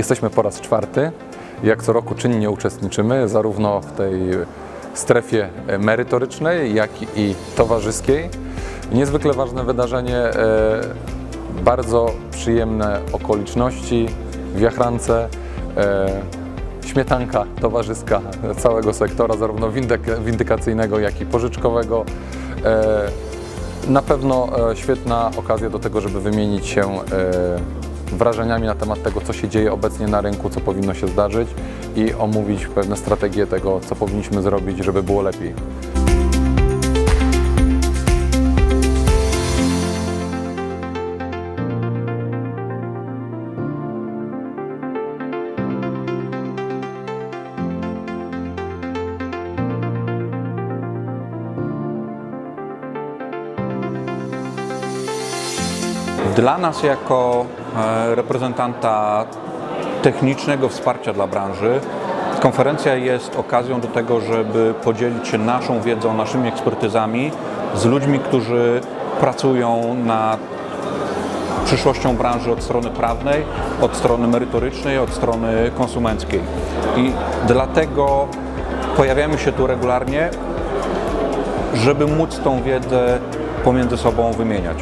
Jesteśmy po raz czwarty. Jak co roku czynnie uczestniczymy zarówno w tej strefie merytorycznej, jak i towarzyskiej. Niezwykle ważne wydarzenie, e, bardzo przyjemne okoliczności w Jachrance. e, Śmietanka towarzyska całego sektora, zarówno windyk- windykacyjnego, jak i pożyczkowego. E, Na pewno świetna okazja do tego, żeby wymienić się wrażeniami na temat tego, co się dzieje obecnie na rynku, co powinno się zdarzyć i omówić pewne strategie tego, co powinniśmy zrobić, żeby było lepiej. Dla nas jako e, reprezentanta technicznego wsparcia dla branży konferencja jest okazją do tego, żeby podzielić się naszą wiedzą, naszymi ekspertyzami z ludźmi, którzy pracują nad przyszłością branży od strony prawnej, od strony merytorycznej, od strony konsumenckiej. I dlatego pojawiamy się tu regularnie, żeby móc tą wiedzę pomiędzy sobą wymieniać.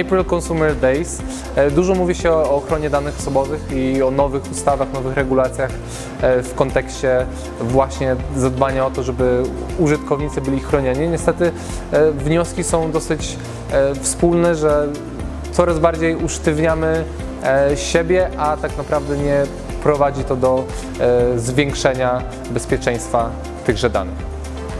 April Consumer Days e, dużo mówi się o ochronie danych osobowych i o nowych ustawach, nowych regulacjach e, w kontekście właśnie zadbania o to, żeby użytkownicy byli chronieni. Niestety e, wnioski są dosyć wspólne, że coraz bardziej usztywniamy siebie, a tak naprawdę nie prowadzi to do zwiększenia bezpieczeństwa tychże danych.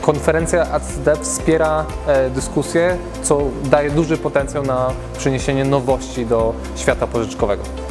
Konferencja ACD wspiera e, dyskusję, co daje duży potencjał na przyniesienie nowości do świata pożyczkowego.